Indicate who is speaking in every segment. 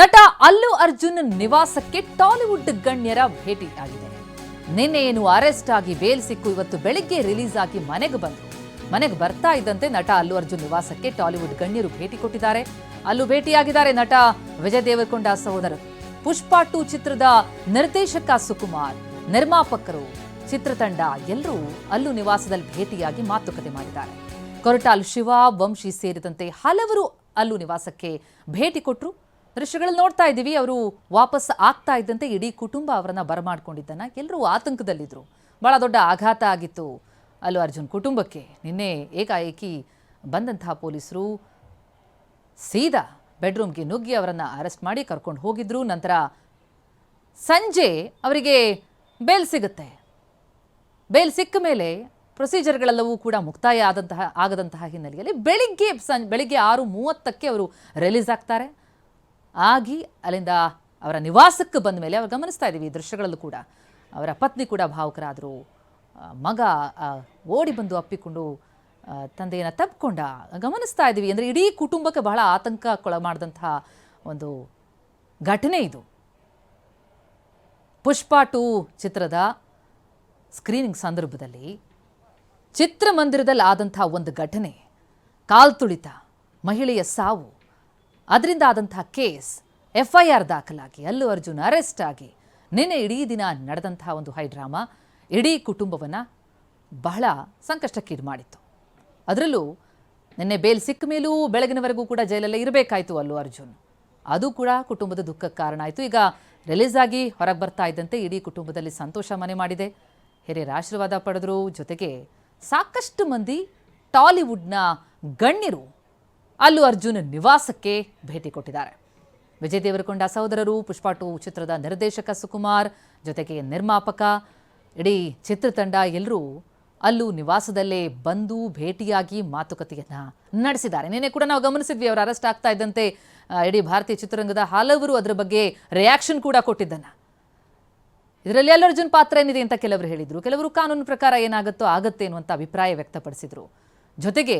Speaker 1: ನಟ ಅಲ್ಲು ಅರ್ಜುನ್ ನಿವಾಸಕ್ಕೆ ಟಾಲಿವುಡ್ ಗಣ್ಯರ ಭೇಟಿ ಆಗಿದೆ. ನಿನ್ನೆ ಏನು ಅರೆಸ್ಟ್ ಆಗಿ ಬೇಲ್ ಸಿಕ್ಕು, ಇವತ್ತು ಬೆಳಿಗ್ಗೆ ರಿಲೀಸ್ ಆಗಿ ಮನೆಗೆ ಬಂದರು. ಮನೆಗೆ ಬರ್ತಾ ಇದ್ದಂತೆ ನಟ ಅಲ್ಲು ಅರ್ಜುನ್ ನಿವಾಸಕ್ಕೆ ಟಾಲಿವುಡ್ ಗಣ್ಯರು ಭೇಟಿ ಕೊಟ್ಟಿದ್ದಾರೆ. ಅಲ್ಲೂ ಭೇಟಿಯಾಗಿದ್ದಾರೆ ನಟ ವಿಜಯ್ ದೇವರಕೊಂಡ ಸಹೋದರ ಪುಷ್ಪ ಟು ಚಿತ್ರದ ನಿರ್ದೇಶಕ ಸುಕುಮಾರ್. ನಿರ್ಮಾಪಕರು, ಚಿತ್ರತಂಡ ಎಲ್ಲರೂ ಅಲ್ಲು ನಿವಾಸದಲ್ಲಿ ಭೇಟಿಯಾಗಿ ಮಾತುಕತೆ ಮಾಡಿದ್ದಾರೆ. ಕೊರಟಾಲ್ ಶಿವ, ವಂಶಿ ಸೇರಿದಂತೆ ಹಲವರು ಅಲ್ಲು ನಿವಾಸಕ್ಕೆ ಭೇಟಿ ಕೊಟ್ಟರು ದೃಶ್ಯಗಳಲ್ಲಿ ನೋಡ್ತಾ ಇದ್ದೀವಿ. ಅವರು ವಾಪಸ್ ಆಗ್ತಾ ಇದ್ದಂತೆ ಇಡೀ ಕುಟುಂಬ ಅವರನ್ನ ಬರಮಾಡ್ಕೊಂಡಿದ್ದನ್ನ ಎಲ್ಲರೂ ಆತಂಕದಲ್ಲಿದ್ದರು ಬಹಳ ದೊಡ್ಡ ಆಘಾತ ಆಗಿತ್ತು. ಅಲ್ಲು ಅರ್ಜುನ್, ಕುಟುಂಬಕ್ಕೆ ನಿನ್ನೆ ಏಕಾಏಕಿ ಬಂದಂತಹ ಪೊಲೀಸರು ಸೀದಾ ಬೆಡ್ರೂಮ್ಗೆ ನುಗ್ಗಿ ಅವರನ್ನು ಅರೆಸ್ಟ್ ಮಾಡಿ ಕರ್ಕೊಂಡು ಹೋಗಿದ್ರು. ನಂತರ ಸಂಜೆ ಅವರಿಗೆ ಬೇಲ್ ಸಿಗುತ್ತೆ. ಬೇಲ್ ಸಿಕ್ಕ ಮೇಲೆ ಪ್ರೊಸೀಜರ್ಗಳೆಲ್ಲವೂ ಕೂಡ ಮುಕ್ತಾಯ ಆದಂತಹ, ಆಗದಂತಹ ಹಿನ್ನೆಲೆಯಲ್ಲಿ ಬೆಳಿಗ್ಗೆ ಸಂ ಬೆಳಿಗ್ಗೆ ಆರು ಮೂವತ್ತಕ್ಕೆ ಅವರು ರಿಲೀಸ್ ಆಗ್ತಾರೆ. ಆಗಿ ಅಲ್ಲಿಂದ ಅವರ ನಿವಾಸಕ್ಕೆ ಬಂದ ಮೇಲೆ ಅವ್ರು ಗಮನಿಸ್ತಾ ಇದ್ದೀವಿ ಈ ದೃಶ್ಯಗಳಲ್ಲೂ ಕೂಡ. ಅವರ ಪತ್ನಿ ಕೂಡ ಭಾವುಕರಾದರು. ಮಗ ಓಡಿ ಬಂದು ಅಪ್ಪಿಕೊಂಡು ತಂದೆಯನ್ನು ತಪ್ಪಿಕೊಂಡ ಗಮನಿಸ್ತಾ ಇದ್ದೀವಿ ಅಂದರೆ ಇಡೀ ಕುಟುಂಬಕ್ಕೆ ಬಹಳ ಆತಂಕಕ್ಕೊಳ ಮಾಡಿದಂತಹ ಒಂದು ಘಟನೆ ಇದು. ಪುಷ್ಪ ಟು ಚಿತ್ರದ ಸ್ಕ್ರೀನಿಂಗ್ ಸಂದರ್ಭದಲ್ಲಿ ಚಿತ್ರಮಂದಿರದಲ್ಲಿ ಆದಂಥ ಒಂದು ಘಟನೆ. ಕಾಲ್ತುಳಿತ, ಮಹಿಳೆಯ ಸಾವು. ಅದರಿಂದ ಆದಂತಹ ಕೇಸ್ ಎಫ್ ಐ ಆರ್ ದಾಖಲಾಗಿ, ಅಲ್ಲು ಅರ್ಜುನ್ ಅರೆಸ್ಟ್ ಆಗಿ ನಿನ್ನೆ ಇಡೀ ದಿನ ನಡೆದಂತಹ ಒಂದು ಹೈ ಡ್ರಾಮಾ ಇಡೀ ಕುಟುಂಬವನ್ನು ಬಹಳ ಸಂಕಷ್ಟಕ್ಕೀಡು ಮಾಡಿತ್ತು. ಅದರಲ್ಲೂ ನಿನ್ನೆ ಬೇಲ್ ಸಿಕ್ಕ ಮೇಲೂ ಬೆಳಗಿನವರೆಗೂ ಕೂಡ ಜೈಲಲ್ಲೇ ಇರಬೇಕಾಯಿತು ಅಲ್ಲು ಅರ್ಜುನ್. ಅದು ಕೂಡ ಕುಟುಂಬದ ದುಃಖಕ್ಕೆ ಕಾರಣ ಆಯಿತು. ಈಗ ರಿಲೀಸ್ ಆಗಿ ಹೊರಗೆ ಬರ್ತಾ ಇದ್ದಂತೆ ಇಡೀ ಕುಟುಂಬದಲ್ಲಿ ಸಂತೋಷ ಮನೆ ಮಾಡಿದೆ. ಹಿರಿಯರ ಆಶೀರ್ವಾದ ಪಡೆದ್ರು. ಜೊತೆಗೆ ಸಾಕಷ್ಟು ಮಂದಿ ಟಾಲಿವುಡ್ನ ಗಣ್ಯರು ಅಲ್ಲು ಅರ್ಜುನ್ ನಿವಾಸಕ್ಕೆ ಭೇಟಿ ಕೊಟ್ಟಿದ್ದಾರೆ. ವಿಜಯ್ ದೇವರಕೊಂಡ ಸಹೋದರರು, ಪುಷ್ಪಾ ಟು ಚಿತ್ರದ ನಿರ್ದೇಶಕ ಸುಕುಮಾರ್, ಜೊತೆಗೆ ನಿರ್ಮಾಪಕ, ಇಡೀ ಚಿತ್ರತಂಡ ಎಲ್ಲರೂ ಅಲ್ಲೂ ನಿವಾಸದಲ್ಲೇ ಬಂದು ಭೇಟಿಯಾಗಿ ಮಾತುಕತೆಯನ್ನ ನಡೆಸಿದ್ದಾರೆ. ನಿನ್ನೆ ಕೂಡ ನಾವು ಗಮನಿಸಿದ್ವಿ, ಅವರು ಅರೆಸ್ಟ್ ಆಗ್ತಾ ಇದ್ದಂತೆ. ಇಡೀ ಭಾರತೀಯ ಚಿತ್ರರಂಗದ ಹಲವರು ಅದರ ಬಗ್ಗೆ ರಿಯಾಕ್ಷನ್ ಕೂಡ ಕೊಟ್ಟಿದ್ದನ್ನ. ಇದರಲ್ಲಿ ಅಲ್ಲು ಅರ್ಜುನ್ ಪಾತ್ರ ಏನಿದೆ ಅಂತ ಕೆಲವರು ಹೇಳಿದರು. ಕೆಲವರು ಕಾನೂನು ಪ್ರಕಾರ ಏನಾಗುತ್ತೋ ಆಗುತ್ತೆ ಅನ್ನುವಂಥ ಅಭಿಪ್ರಾಯ ವ್ಯಕ್ತಪಡಿಸಿದರು. ಜೊತೆಗೆ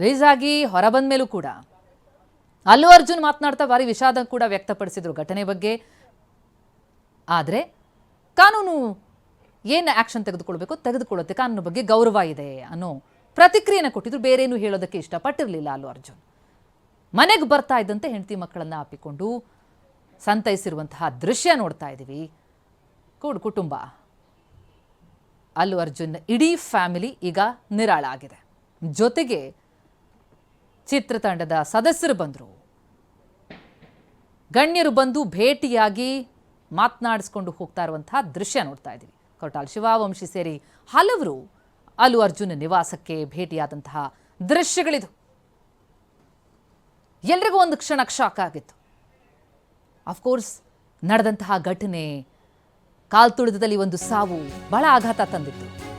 Speaker 1: ರಿಲೀಸ್ ಆಗಿ ಹೊರಬಂದ ಮೇಲೂ ಕೂಡ ಅಲ್ಲು ಅರ್ಜುನ್ ಮಾತನಾಡ್ತಾ ಭಾರಿ ವಿಷಾದ ಕೂಡ ವ್ಯಕ್ತಪಡಿಸಿದ್ರು ಘಟನೆ ಬಗ್ಗೆ. ಆದರೆ ಕಾನೂನು ಏನು ಆ್ಯಕ್ಷನ್ ತೆಗೆದುಕೊಳ್ಬೇಕು, ತೆಗೆದುಕೊಳ್ಳುತ್ತೆ, ಕಾನೂನು ಬಗ್ಗೆ ಗೌರವ ಇದೆ ಅನ್ನೋ ಪ್ರತಿಕ್ರಿಯೆನ ಕೊಟ್ಟಿದ್ರು. ಬೇರೇನು ಹೇಳೋದಕ್ಕೆ ಇಷ್ಟಪಟ್ಟಿರಲಿಲ್ಲ ಅಲ್ಲು ಅರ್ಜುನ್. ಮನೆಗೆ ಬರ್ತಾ ಇದ್ದಂತೆ ಹೆಂಡತಿ ಮಕ್ಕಳನ್ನು ಅಪ್ಪಿಕೊಂಡು ಸಂತೈಸಿರುವಂತಹ ದೃಶ್ಯ ನೋಡ್ತಾ ಇದ್ದೀವಿ. ಕೂಡು ಕುಟುಂಬ. ಅಲ್ಲು ಅರ್ಜುನ್ ಇಡೀ ಫ್ಯಾಮಿಲಿ ಈಗ ನಿರಾಳ ಆಗಿದೆ. ಜೊತೆಗೆ ಚಿತ್ರತಂಡದ ಸದಸ್ಯರು ಬಂದರು. ಗಣ್ಯರು ಬಂದು ಭೇಟಿಯಾಗಿ ಮಾತನಾಡಿಸ್ಕೊಂಡು ಹೋಗ್ತಾ ಇರುವಂತಹ ದೃಶ್ಯ ನೋಡ್ತಾ ಇದ್ದೀವಿ. ಕೊರಟಾಲ್ ಶಿವವಂಶಿ ಸೇರಿ ಹಲವರು ಅಲ್ಲು ಅರ್ಜುನ್ ನಿವಾಸಕ್ಕೆ ಭೇಟಿಯಾದಂತಹ ದೃಶ್ಯಗಳಿದು. ಎಲ್ರಿಗೂ ಒಂದು ಕ್ಷಣ ಶಾಕ್ ಆಗಿತ್ತು. ಅಫ್ಕೋರ್ಸ್ ನಡೆದಂತಹ ಘಟನೆ ಕಾಲ್ತುಳಿತದಲ್ಲಿ ಒಂದು ಸಾವು ಬಹಳ ಆಘಾತ ತಂದಿತ್ತು.